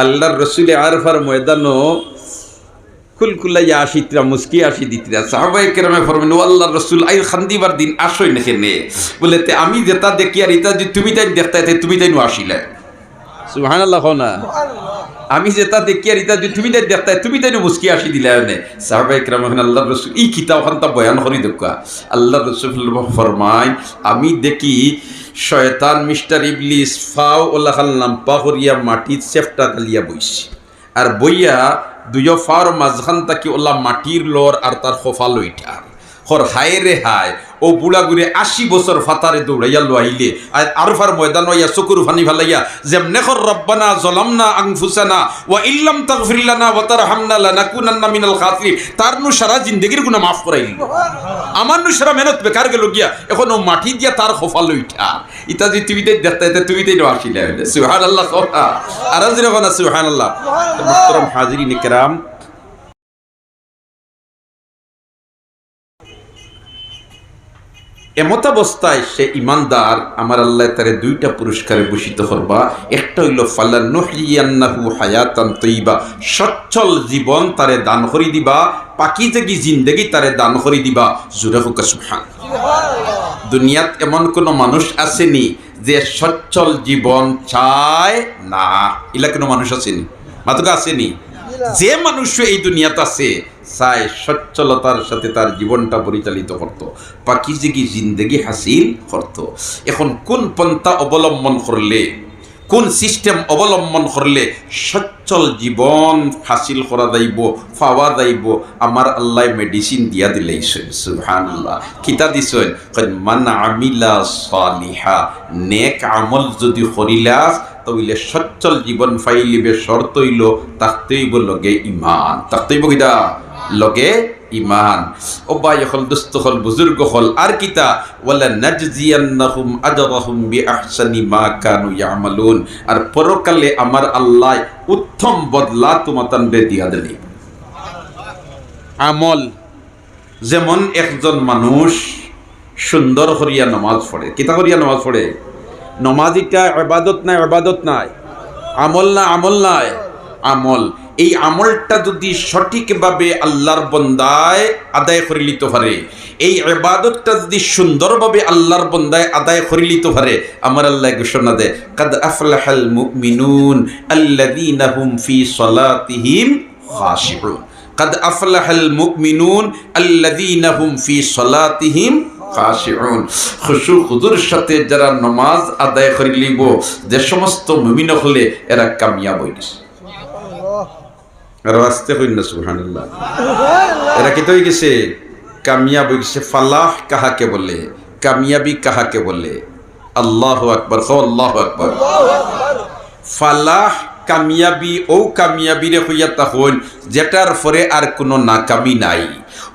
আল্লাহর রসুলে আরফার ময়দানো কুলকুলাইয়া আসিতরা মুস্কি আসি দিতরা সাহাবাই কেরামে ফরমেন ও আল্লাহর রসুল আই খান্দিবার দিন আসই না কেনে বলে তে আমি যেটা দেখি আর ইতা যে তুমি তাই দেখতে তে তুমি তাই আসিলে। সুহান আল্লাহ না। আমি যেটা দেখি আর এটা যে তুমি তাই দেখতে তুমি তাই মুস্কি আসি দিলে এনে। সাহাবাই কেরামে আল্লাহর রসুল এই কিতাব খানটা বয়ান করি দেখা আল্লাহর রসুল ফরমায় আমি দেখি শয়তান মিস্টার ইবলিস ফাও ওল্লা খাল্লাম পাহরিয়া মাটির সেফটা কালিয়া বইছে। আর বইয়া দুইও ফার মাঝখান তাকি ওল্লা মাটির লর আর তার খোফা লইটার হর হায় রে হায় ও বুড়া গুড়ে আশি বছর ফাতারে দৌড়াইয়া লোয়াইলে আর আরফার ময়দান হইয়া চকুর ফানি ফালাইয়া যেমনে খর রব্বানা জলামনা আংফুসানা ওয়া ইল্লাম তাগফির লানা ওয়া তারহামনা লানাকুনান্না মিনাল খাসিরিন তার নু সারা জিন্দেগির গুনাহ মাফ করাইল আমার নু সারা মেহনত বেকার গেল গিয়া এখন ও মাটি দিয়া তার খোফা লইটা ইতা যে টিভিতে দেখতে দেখতে টিভিতে আসিলে সুবহানাল্লাহ কথা আর আজ রে সুবহানাল্লাহ মুহতারাম হাজিরিন کرام এমত অবস্থায় সে ইমানদার, আমার আল্লাহ তারে দুইটা পুরস্কারে ভূষিত করবা। একটা হইল নহলিয়ান্নাহু হায়াতান তৈবা। সচ্ছল জীবন তারে দান করি দিবা, পাকি জাগি জিন্দেগি তারে দান করি দিবা। জুরে হুকা সুবহান। দুনিয়াত এমন কোন মানুষ আসেনি যে সচ্ছল জীবন চায় না। ইলা কোনো মানুষ আসেনি। মাতুকা আসেনি। যে মানুষ এই দুনিয়াতে আছে, চায় সচ্ছলতার সাথে তার জীবনটা পরিচালিত করত, পাকিজিগি জিন্দেগি হাসিল করত। এখন কোন পন্থা অবলম্বন করলে কোন সিস্টেম অবলম্বন করলে সচ্ছল জীবন হাসিল করা যাইব, পাওয়া যাইব? আমার আল্লাহ মেডিসিন দিয়া দিলেই সুবহানাল্লাহ। কিতা দিছেন? মান আমিলা সালিহা নেক আমল যদি করিলাস তইলে সচ্ছল জীবন ফাইলিবে শর্ত হইল তাকতেইব লগে ইমান তাকতেইব কিটা লগে ইমান। ও বাই হল দুস্থ হল, বুজুর্গ হল, আর কিতা ওয়ালা নাজজিয়ান্নাহুম আজরাহুম বিআহসানি মা কানু ইয়ামালুন। আর পরকালে আমার আল্লাহ উত্তম বদলা তোমাতান বে দিয়া দিলি আমল, যেমন একজন মানুষ সুন্দর করিয়া নমাজ পড়ে। কিতা করিয়া নমাজ পড়ে? নমাজ ইটা নাই এবাদত নাই? আমল না আমল নাই? আমল। এই আমলটা যদি সঠিকভাবে আল্লাহর বন্দায় আদায় করে নিতে পারে, এই এবাদতটা যদি সুন্দরভাবে আল্লাহর বন্দায় আদায় করে নিতে পারে, আমার আল্লাহ ঘোষণা দেয়, কাদ আফলাহাল মুমিনুন আল্লাযীনা হুম ফি সলাতিহিম খাশিউন। কাদ আফলাহাল মুমিনুন আল্লাযীনা হুম ফি সলাতিহিম সাথে যারা নামাজ আদায় করে লিব যে সমস্ত মুমিন হলে এরা কামিয়াব হইছে আর আসতে না, সুবহানাল্লাহ। এরা কি তো গেছে? কামিয়াব গেছে ফালাহ কাহাকে বলে, কামিয়াবি কাহাকে বলে? আল্লাহ আকবর আল্লাহ আকবর। ফালাহ কামিয়াবি ও কামিয়াবি রে হইয়া তখন যেটার পরে আর কোনো নাকামি নাই।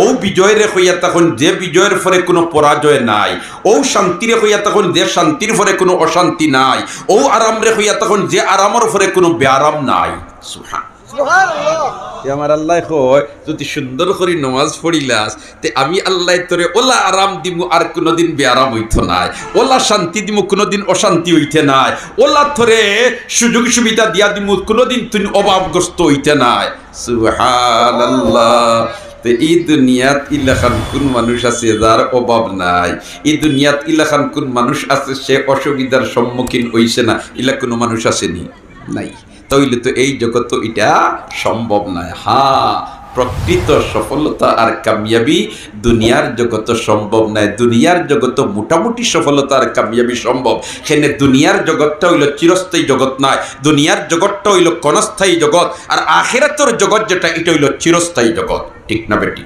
ও বিজয়ের হইয়া তখন যে বিজয়ের পরে কোনো পরাজয় নাই। ও শান্তিরে হইয়া তখন যে শান্তির পরে কোনো অশান্তি নাই। ও আরামরে হইয়া তখন যে আরামের পরে কোনো ব্যারাম নাই। সুহান আমার আল্লাহ কয়, যদি সুন্দর করে নমাজ পড়িলাস, তে আমি আল্লাহ তোরে ওলা আরাম দিমু আর কোনোদিন বেআরাম হইত নাই। ওলা শান্তি দিমু, কোনোদিন অশান্তি হইতে নাই। ওলা তোরে সুযোগ সুবিধা দিয়া দিমু, কোনোদিন তুমি অভাবগ্রস্ত হইতে নাই। সুবহানাল্লাহ। তো এই দুনিয়াত ইলাখান কোন মানুষ আছে যার অভাব নাই? এই দুনিয়াত ইলাখান কোন মানুষ আছে সে অসুবিধার সম্মুখীন হইছে না? ইলা কোনো মানুষ আসেনি নাই। তাইলে তো এই জগৎ এটা সম্ভব নয়। হা, প্রকৃত সফলতা আর কামিয়াবি দুনিয়ার জগত সম্ভব নয়। দুনিয়ার জগত মোটামুটি সফলতা আর কামিয়াবি সম্ভব। সেনে দুনিয়ার জগৎটা হইল চিরস্থায়ী জগৎ নয়। দুনিয়ার জগৎটা হইল ক্ষণস্থায়ী জগৎ। আর আখেরাতর জগৎ যেটা, এটা হইল চিরস্থায়ী জগৎ। ঠিক না বেটি?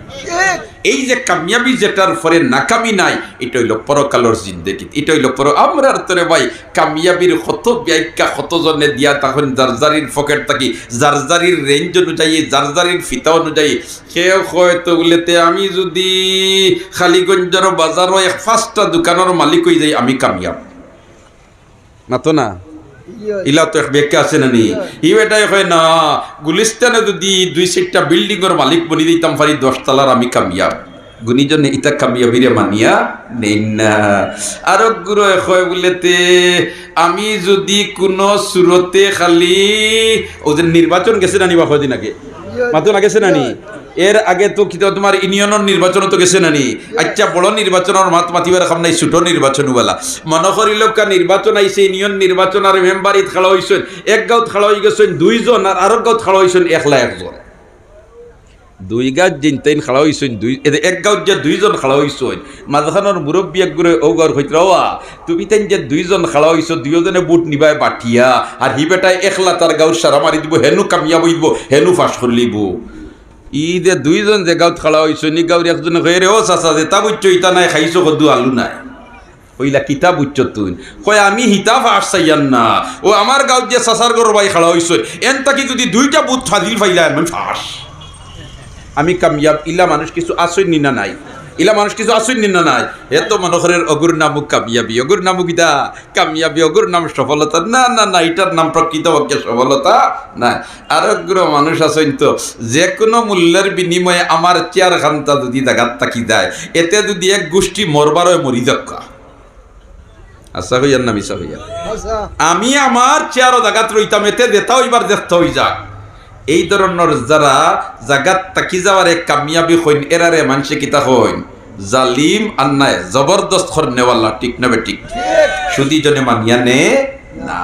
এই যে কামিয়াবি যেটার পরে নাকামি নাই, এটা হইল পরকালর জিন্দেগি। এটা হইল পর আমরার তোরে ভাই, কামিয়াবির কত ব্যাখ্যা কত জনে দিয়া তখন জারজারির পকেট থাকি, জারজারির রেঞ্জ অনুযায়ী, জারজারির ফিতা অনুযায়ী, কেউ হয়তো বলেতে আমি যদি খালিগঞ্জের বাজারও এক পাঁচটা দোকানের মালিক হয়ে যাই, আমি কামিয়াব। না তো না? ইলা তো বেকে আছে না নি? ই বেটাই হয় না গুলিস্তানে যদি দুই চারটা বিল্ডিং এর মালিক বনি দিতাম পারি দশতলার আমি কামিয়াব। গুণীজনে ইতা কামিয়াবিরে মানিয়া নেই না। আর গুরু হয় বলেতে আমি যদি কোনো সুরতে খালি ওদের নির্বাচন গেছে না নিবা কদিন আগে? মাত্র না গেছে নানি এর আগে তো কি তোমার ইউনিয়নের নির্বাচন তো গেছে নানি আচ্ছা বড় নির্বাচনের মাত মাতিবার খাম নাই ছোট নির্বাচন বলা মনে করিল কা নির্বাচন আইছে ইউনিয়ন নির্বাচন আর মেম্বারিত খেলা হইছেন এক গাঁত খেলা হয়ে গেছেন দুইজন আর আরেক গাঁত খেলা হইছেন একলা একজন। দুই গাছ জিন তাইন খালা হইছেন দুই এক গাঁত যে দুইজন খালা হইছেন মাঝখানোর মুরব্বী এক গুরে ও গর হইত তুমি তাইন যে দুইজন খালা হইছ দুইজনে বুট নিবাই বাটিয়া আর হি বেটাই একলা তার গাঁর সারা মারি দিব, হেনু কামিয়াব দিব হেনু ফাঁস করে লিব ই যে দুইজন যে গাঁত খালা হইছ নি গাঁর একজন হয়ে রে ও চাচা যে তা বুঝছ ইতা নাই, খাইছ কদু আলু নাই। কইলা কিতাব উচ্চ তুই কয়, আমি হিতাব আসছাইয়ান না। ও আমার গাঁত যে চাচার গর বাই খালা হইছ এন তাকি যদি দুইটা বুট ফাদিল ফাইলা আমি ফাঁস আমি কামিয়াব ইলা মানুষ কিছু আসই নিনা নাই। ইলা মানুষ কিছু আসই নিনা নাই। এত মনোহরের অগুর নামক কামিয়াবি অগুর নামক ইদা। কামিয়াবি অগুর নাম সফলতা। না না না এটার নাম প্রকৃত পক্ষে সফলতা না আর অগ্র মানুষ আছেন তো যে কোনো মূল্যের বিনিময়ে আমার চেয়ার খান্তা যদি জাগাত থাকি যায় এতে যদি এক গোষ্ঠী মরবারও মরি দক্কা আশা হইয়ার না মিশা হইয়া আমি আমার চেয়ারও জাগাত রইতাম এতে দেতাও এবার দেখতে হই যাক। এই ধরনের যারা জাগাত তাকি যাওয়ারে কামিয়াবি হইন, এরারে মানসে কিতা হইন। জালিম আন্নায় জবরদস্ত খর নেওয়াল্লা ঠিক না ঠিক। সুদি জনে মানিয়া নে না।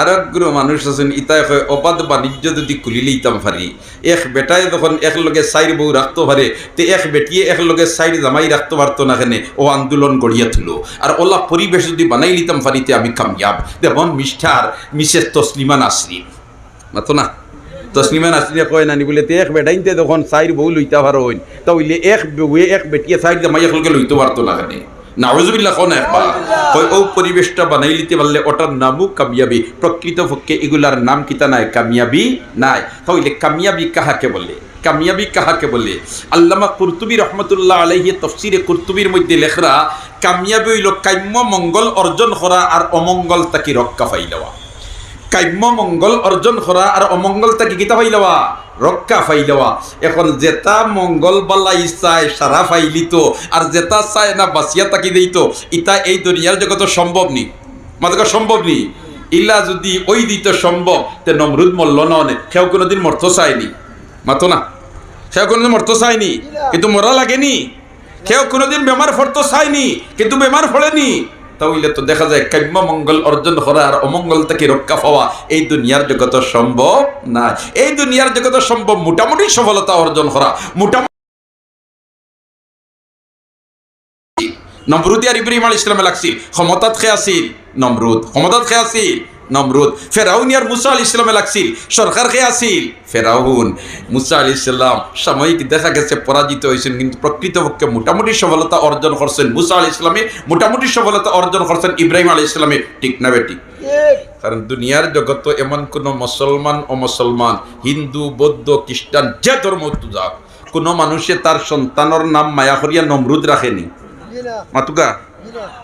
আরোগ্য মানুষ আছেন ইতায় হয় অবাধ বাণিজ্য যদি খুলি লইতাম পারি এক বেটায় যখন একলগে সাইর বউ রাখতে পারে তে এক বেটিয়ে একলগে সাইর জামাই রাখতে পারতো না কেনে, ও আন্দোলন গড়িয়া তুলো আর ওলা পরিবেশ যদি বানাই লিতাম পারিতে আমি কামিয়াব। যেমন মিষ্টার, মিসেস তসলিমা নাসরিন মাতো না। তসলিমা নাসরিনে কয়, নানি বলে, তে এক বেটাইনতে তখন সাইর বউ লইতে পারো হইন, তা হইলে এক বউয়ে এক বেটিয়ে সাইর জামাই একলগে লইতে পারতো না কেনে? নাউজুবিল্লাহ কোন একবার কই ও পরিবেশটা বানাই লিতে পারলে ওটার নামও কামিয়াবি প্রকৃতপক্ষে এগুলার নাম কিতা নাই, কামিয়াবি নাই। তাহলে কামিয়াবি কাহাকে বলে? কামিয়াবি কাহাকে বলে? আল্লামা কুরতুবি রহমতুল্লাহ আলাইহি তফসিরে কুরতুবির মধ্যে লেখরা, কামিয়াবি হইল কাম্য মঙ্গল অর্জন করা আর অমঙ্গল তাকে রক্ষা পাইলেওয়া। কাম্য মঙ্গল অর্জন করা আর অমঙ্গল তাকে কিতা পাইলেওয়া রক্ষা ফাইলেওয়া এখন জেতা মঙ্গল বালাই চায় সারা ফাইলিত আর জেতা চায় না বাঁচিয়া তাকি দিত ইতা এই দুনিয়ার জগত সম্ভব নি? মাদকা সম্ভব নি? ইলা যদি ওই দিত সম্ভব তে নমরুদ মল্ল ননে। সেও কোনোদিন মর্থ চায়নি মাতো না। সেও কোনোদিন মর্থ চায়নি কিন্তু মরা লাগেনি কেউ কোনোদিন বেমার ফরতো চায়নি কিন্তু বেমার ফলেনি তাহলে তো দেখা যায় কাম্য মঙ্গল অর্জন করা আর অমঙ্গল থেকে রক্ষা পাওয়া এই দুনিয়ার জগত সম্ভব না। এই দুনিয়ার জগত সম্ভব মোটামুটি সফলতা অর্জন করা। মোটামুটি নমরুদ আর ইব্রাহিম আল ইসলামে লাগছিল। ক্ষমতাত খেয়াছিল আছিল? নমরুদ। ক্ষমতাত খেয়াছিল নমরুদ। ফেরাউন আর মুসা আল ইসলামে লাগছিল। সরকার খে আছিল? ফেরাউন। মুসা আল ইসলাম সাময়িক দেখা গেছে পরাজিত হয়েছেন কিন্তু প্রকৃতপক্ষে মোটামুটি সফলতা অর্জন করছেন। মুসা আল ইসলামে মোটামুটি সফলতা অর্জন করছেন ইব্রাহিম আল ইসলামে ঠিক না বেটি? কারণ দুনিয়ার জগত এমন কোন মুসলমান ও মুসলমান হিন্দু বৌদ্ধ খ্রিস্টান যে ধর্ম যাক কোনো মানুষে তার সন্তানের নাম মায়া করিয়া নমরুদ রাখেনি। মাতুকা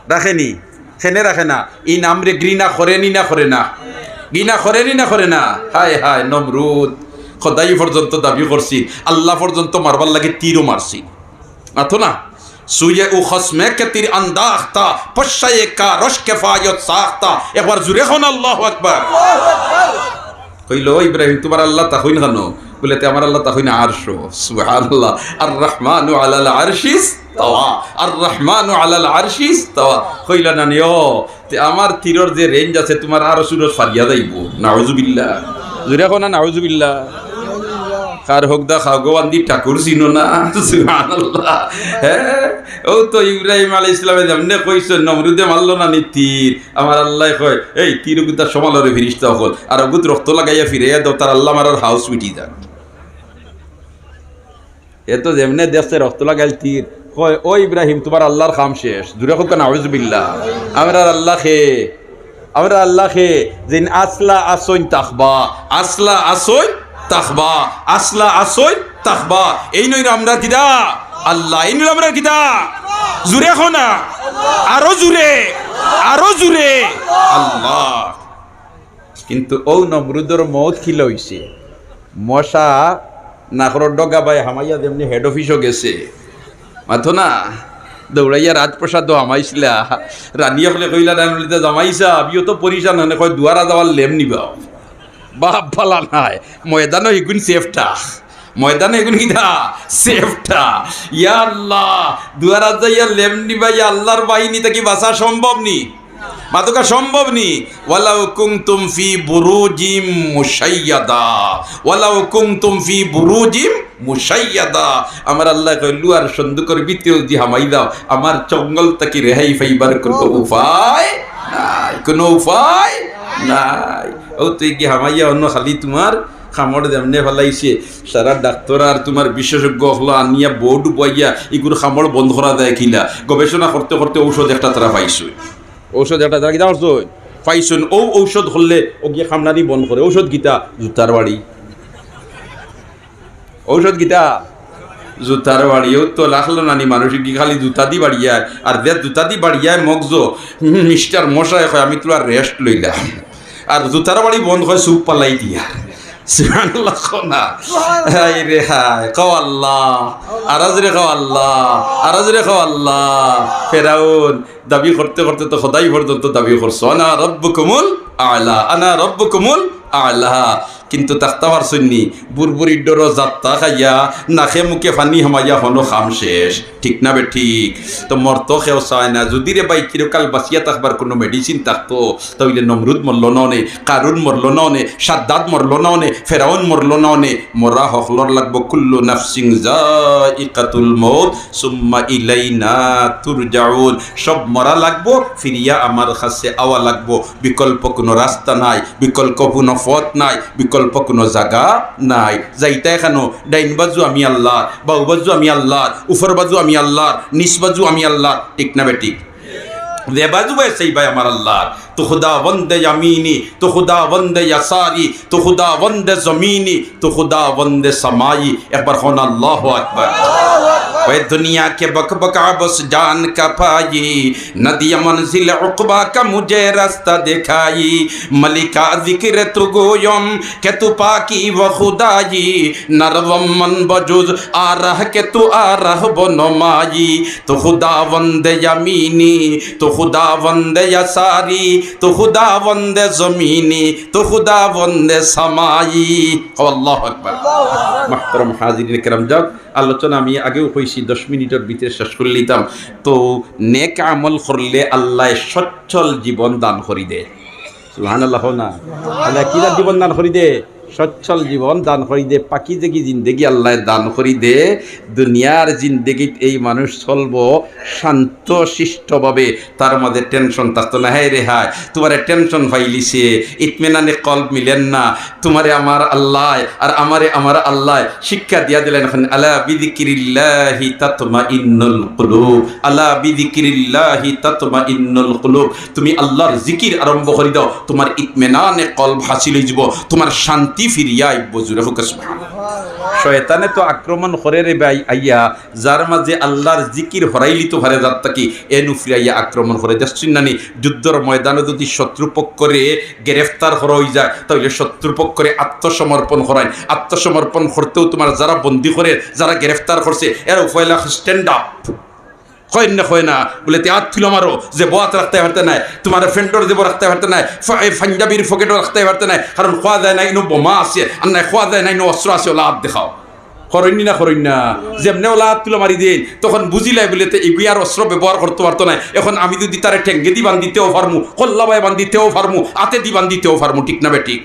রাখেনি? সেনে রাখে না। ই নাম রে ঘৃণা করেনি না করে না। ঘৃণা করেনি না করে না। হায় হায়, নমরুদ। খদাই পর্যন্ত দাবি করছি, আল্লাহ পর্যন্ত মারবার লাগে তীরও মারছি। মাথো না? সুয়ে উ খসমে কে তীর আন্দাখতা পশ্চায়ে কা রশ কেফায়ত সাখতা। একবার জুড়ে হন আল্লাহ আকবার। কইল ইব্রাহিম, তোমার আল্লাহ তা হইন কেন? বলে তে আমার আল্লাহ তা হইন আরশো। সুবহানাল্লাহ। আর রহমানু আলাল আরশিস তাওয়া আর রহমানু আলাল আরশিস তাওয়া কইল, না নিও তে আমার তীরর যে রেঞ্জ আছে, তোমার আরশুর ফারিয়া যাইব। নাউজুবিল্লাহ। জুড়ে কোনা নাউজুবিল্লাহ। কার হোক দা খাগোয়ান দি ঠাকুর চিনো না? সুবহানাল্লাহ। হ্যাঁ। ও তো ইব্রাহিম আলী ইসলামে যেমনে কইছে নমরুদে মারলো না নি তীর আমার আল্লাহ কয় এই তীর গুতা সমালরে ফিরিস্তা হল আর অগুত রক্ত লাগাইয়া ফিরাইয়া দাও তার আল্লাহ মারার হাউস মিটি যাক। এ তো যেমনে দেশে রক্ত লাগাইল তীর। কয় ও ইব্রাহিম তোমার আল্লাহর খাম শেষ। দূরে হোক না আউজবিল্লাহ আমরা আল্লাহ খে আমরা আল্লাহ খে যেন আসলা আসইন তাকবা আসলা আসইন তাকবা আসলা আসইন তাকবা এই নই আমরা কিদা আল্লাহ, এই নই আমরা কিদা জুরে না। আরও জুরে আরও জুরে আল্লাহ। কিন্তু ও নমরুদর মত খিল হইছে মশা নাকর ডগা বাই হামাইয়া যেমনি হেড অফিসও গেছে। মাথো না, দৌড়াইয়া রাজপ্রসাদ আমাইছিলা রানী হলে কইলা রানীতে জামাইছা আমিও তো পরিশান হনে কয় দুয়ারা যাওয়ার লেম নিবা বাপ ফালা নাই। ময়দানও এগুন সেফটা। ময়দানে এগুন কিটা সেফটা। ইয়া আল্লাহ, দুয়ারা যাইয়া লেম নিবা ইয়া আল্লাহর বাহিনী থেকে বাঁচা সম্ভব নি? মাতুকা সম্ভব নি? ওয়ালাউ কুনতুম ফি বুরুজিম মুশাইয়াদা। ওয়ালাউ কুনতুম ফি বুরুজিম মুশাইয়াদা। আমার আল্লাহ কইলু আর সন্দুকর ভিতরেও দি হামাই দাও, আমার জঙ্গল থেকে রেহাই ফাইবার কোনো উপায় নাই। কোনো উপায় নাই। ও তুই কি হামাইয়া অন্য খালি তোমার খামড় দেমনে ফেলাইছে? সারা ডাক্তার আর তোমার বিশেষজ্ঞ হলো আনিয়া বোর্ড বইয়া এগুলো খামড় বন্ধ করা দেয় কিলা গবেষণা করতে করতে ঔষধ একটা তারা পাইছো। ঔষধ একটা তারা কিতা করছ পাইছুন। ও ঔষধ হলে ও গিয়ে খামনারি বন্ধ করে। ঔষধ গীতা জুতার বাড়ি। ঔষধ গীতা জুতার বাড়িও তো লাখলো নানি মানুষ কি খালি জুতা দি বাড়িয়ায়? আর যে জুতা দি বাড়িয়ায় মগজ মিস্টার মশাই কয় আমি তোর রেস্ট লইলাম। আর জুতার বাড়ি বন্ধ হয় সুপ পালাই দিয়া। দাবি করতে করতে তো সদাই পর্যন্ত দাবি করছ। আনা আলা আনা রব্বুকুমুল আলা। কিন্তু তাক্তা পারছন্নি বুরবুরির ডর যাত্রা খাইয়া, নাখে মুখে ফানি হামাইয়া হনো খাম শেষ। ঠিক না বে ঠিক? তো মরত খেও চায় না, যদি রে বাই চিরকাল বাঁচিয়া থাকবার কোনো মেডিসিন থাকতো, তাহলে নমরুদ মরল ননে, কারুন মরল ননে, সাদ্দাদ মরল ননে, ফেরাউন মরল ননে, মরা হকলর লাগবো কুল্লু নাফসিং জাইকাতুল মৌত, সুম্মা ইলাইনা তুরজাউন। সব মরা লাগবো, ফিরিয়া আমার কাছে আওয়া লাগবো। বিকল্প কোনো রাস্তা নাই, বিকল্প কোনো পথ নাই বিকল্প বিকল্প কোনো জায়গা নাই। যাইতে খানো ডাইন বাজু আমি আল্লাহ বাউ বাজু আমি আল্লাহ উফর বাজু আমি আল্লাহ নিস বাজু আমি আল্লাহ, ঠিক না বেটিক রেবাজু সেই ভাই আমার আল্লাহ। তো খুদা বন্দে আমিনি তো খুদা বন্দে আসারি তো খুদা বন্দে জমিনি, তো খুদা বন্দে সামাই। একবার হন আল্লাহ একবার ওই দুনিয়াকে বকবকা বস জান কা পাই নদিয়া মনজিল উকবা কা মুঝে রাস্তা দেখাই। মলিকা জিকির তু গোয়ম, কে তু পাকি ও খুদাই। নরবম মন বজুজ আ রহ কে তু আ রহ বনমাই। তো খুদা বন্দে ইয়ামিনি, তো খুদা বন্দে ইয়াসারি, তো খুদা বন্দে জমিনি, তো খুদা বন্দে সামাই। আল্লাহু আকবার। আল্লাহু আকবার। মাহতারাম কেরাম যাক, আলোচনা আমি আগেও হয়েছি দশ মিনিটের ভিতরে শেষ করে নিতাম। তো নেক আমল করলে আল্লাহ সচ্ছল জীবন দান করি দে সুহান আল্লাহ না? আল্লাহ কী জীবন দান করি দে সচ্ছল জীবন দান করি দে পাকি জেগি জিন্দেগি আল্লাহ দান করি দে দুনিয়ার জিন্দেগিত এই মানুষ চলব শান্ত শিষ্টভাবে তার মধ্যে টেনশন থাকতো না হ্যাঁ রে হায়, তোমারে টেনশন ফাইলিছে ইতমেনানে কল্প মিলেন না, তোমারে আমার আল্লাহ, আর আমারে আমার আল্লাহ শিক্ষা দিয়া দিলেন এখন, আলা বিদিকিরিল্লাহি তাতমা ইন্নুল কুলুব, আলা বিদিকিরিল্লাহি তাতমা ইন্নুল কুলুব, তুমি আল্লাহর জিকির আরম্ভ করে দাও তোমার ইতমেনানে কল্প হাসিল হয়ে যাব তোমার শান্তি ফিরিয়া আইব হোক শয়তানে তো আক্রমণ করে রে ভাই আইয়া, যার মাঝে আল্লাহর জিকির হরাইলি তো হারে যার তাকি এনু ফিরাইয়া আক্রমণ করে যাচ্ছেন নানি। যুদ্ধর ময়দানে যদি শত্রুপক্ষরে গ্রেফতার হয়ে যায়, তাহলে শত্রুপক্ষরে আত্মসমর্পণ করায় আত্মসমর্পণ করতেও তোমার যারা বন্দি করে, যারা গ্রেফতার করছে এর উপায়লা স্ট্যান্ড আপ হয় না হয় না। বলে, তে আত ছিল আমারও যে বোয়াত রাখতে পারতে নাই, তোমার ফেন্ডর দেব রাখতে পারতে নাই পাঞ্জাবির ফকেটও রাখতে পারতে নাই, কারণ খোয়া যায় নো বোমা আছে, আর নাই খোয়া যায় নো অস্ত্র আছে, ওলা হাত দেখাও। করইনি না না। যেমনে ওলা তুলো মারি দিন তখন বুঝিলাই বলে, তে এগুই আর অস্ত্র ব্যবহার করতে পারতো না এখন আমি যদি তারে ঠেঙ্গে দি বান্ধিতেও পারমু কল্লাবাই বান্ধিতেও পারমু আতে দি বান্ধিতেও পারমু ঠিক না বেঠিক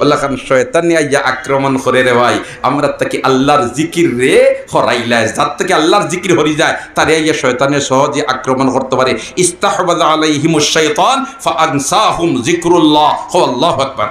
আল্লাহ খান, শয়তানি আইয়া আক্রমণ করে রে ভাই। আমরা তাকে আল্লাহর জিকির রে হরাইলাই যার থেকে আল্লাহর জিকির হরি যায়, তার আইয়া শয়তানে সহজে আক্রমণ করতে পারে। ইস্তাহবাদ আলাইহিম শাইতান ফাআনসাহুম যিকরুল্লাহ। হো আল্লাহু আকবার।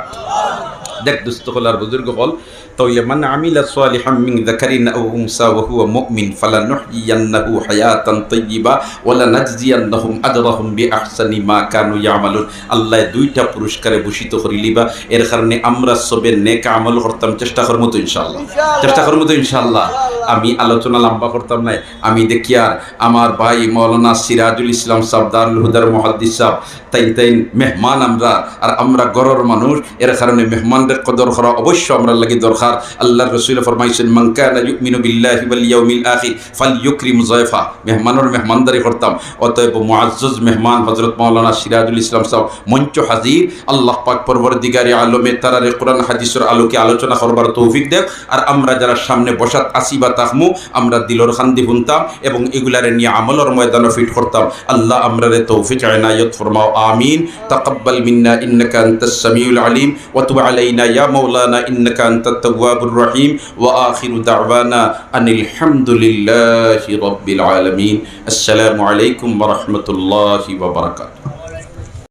দেখ দুস্থ বুজুর্গ হল তাহলে মান আমিলা সালিহাম মিন যাকারিন আও উনসা ওয়া হুয়া মুমিন ফালানুহইয়ান্নাহু হায়াতান তাইয়্যিবা ওয়া লানাজজিয়ান্নাহুম আজরাহুম বিআহসানি মা কানু ইয়ামালুন। আল্লাহ দুইটা পুরস্কারে ভূষিত করিলিবা এর কারণে আমরা সবে নেক আমল করতাম চেষ্টা করব তো ইনশাআল্লাহ। চেষ্টা করব তো ইনশাআল্লাহ। আমি আলোচনা লম্বা করতাম না আমি দেখি আর আমার ভাই মৌলানা সিরাজুল ইসলাম সাহ দারুল হুদার মহাদ্দিস সাহ তাই তাই মেহমান আমরা আর আমরা গরর মানুষ। এর কারণে মেহমানদের মেহমানদের কদর করা অবশ্য আমরা লাগি দরকার। আল্লাহর রসুল ফরমাইছেন, মান কানা ইউমিনু বিল্লাহি ওয়াল ইয়াউমিল আখির মেহমানদারি করতাম। অতএব মুআজ্জজ মেহমান হযরত মাওলানা সিরাজুল ইসলাম সাহেব, মঞ্চ হাজির। আল্লাহ পাক পরবর্তীকারী আলমে তারারে কোরআন হাদিসের আলোকে আলোচনা করবার তৌফিক দেব আর আমরা যারা সামনে বসাত আসি বা তাহমু আমরা দিলর খান্দি শুনতাম এবং এগুলারে নিয়ে আমলর ময়দানে ফিট করতাম। আল্লাহ আমরারে তৌফিক আনায়ত ফরমাও, আমিন। তাকাব্বাল মিন্না ইন্নাকা আনতাস সামিউল আলিম। ওয়া তুব আলাইনা ইয়া মাওলানা ইন্নাকা আনতাত তাওয়াবুর রহিম ওয়া আখিরু দাওয়ানা আনিল হামদুলিল্লাহি রাব্বিল আলামিন আসসালামু আলাইকুম ওয়া রাহমাতুল্লাহি ওয়া বারাকাতুহু